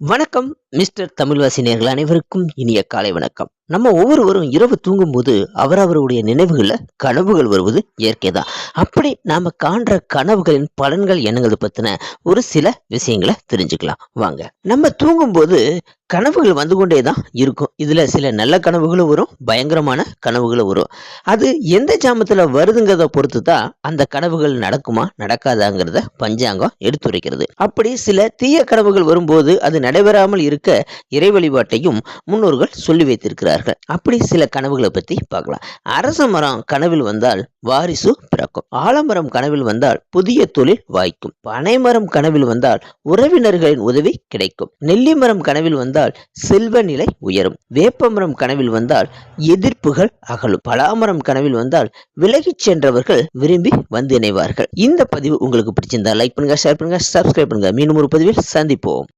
வணக்கம் மிஸ்டர் தமிழ்வாசினியர்கள் அனைவருக்கும் இனிய காலை வணக்கம். நம்ம ஒவ்வொருவரும் இரவு தூங்கும்போது அவரவருடைய நினைவுகள்ல கனவுகள் வருவது இயற்கைதான் அப்படி நாம காண்ற கனவுகளின் பலன்கள் என்னங்கிறது பத்தின ஒரு சில விஷயங்களை தெரிஞ்சுக்கலாம். வாங்க. நம்ம தூங்கும்போது கனவுகள் வந்து கொண்டே தான் இருக்கும். இதுல சில நல்ல கனவுகளும் வரும் பயங்கரமான கனவுகளும் வரும். அது எந்த ஜாமத்துல வருதுங்கிறத பொறுத்து தான் அந்த கனவுகள் நடக்குமா நடக்காதாங்கிறத பஞ்சாங்கம் எடுத்துரைக்கிறது. அப்படி சில தீய கனவுகள் வரும்போது அது நடைபெறாமல் இருக்க இறை வழிபாட்டையும் முன்னோர்கள் சொல்லி வைத்திருக்கிறார் வைத்திருக்கிறார்கள் அப்படி சில கனவுகளை பத்தி பார்க்கலாம். அரச மரம் கனவில் வந்தால் வாரிசு பிறக்கும். ஆலமரம் கனவில் வந்தால் புதிய தொழில் வாய்க்கும். பனைமரம் கனவில் வந்தால் உறவினர்களின் உதவி கிடைக்கும். நெல்லி மரம் கனவில் வந்தால் செல்வ நிலை உயரும். வேப்பமரம் கனவில் வந்தால் எதிர்ப்புகள் அகலும். பலாமரம் கனவில் வந்தால் விலகிச் சென்றவர்கள் விரும்பி வந்து இணைவார்கள். இந்த பதிவு உங்களுக்கு பிடிச்சிருந்தா லைக் பண்ணுங்க ஷேர் பண்ணுங்க சப்ஸ்கிரைப் பண்ணுங்க. மீண்டும் ஒரு பதிவில் சந்திப்போம்.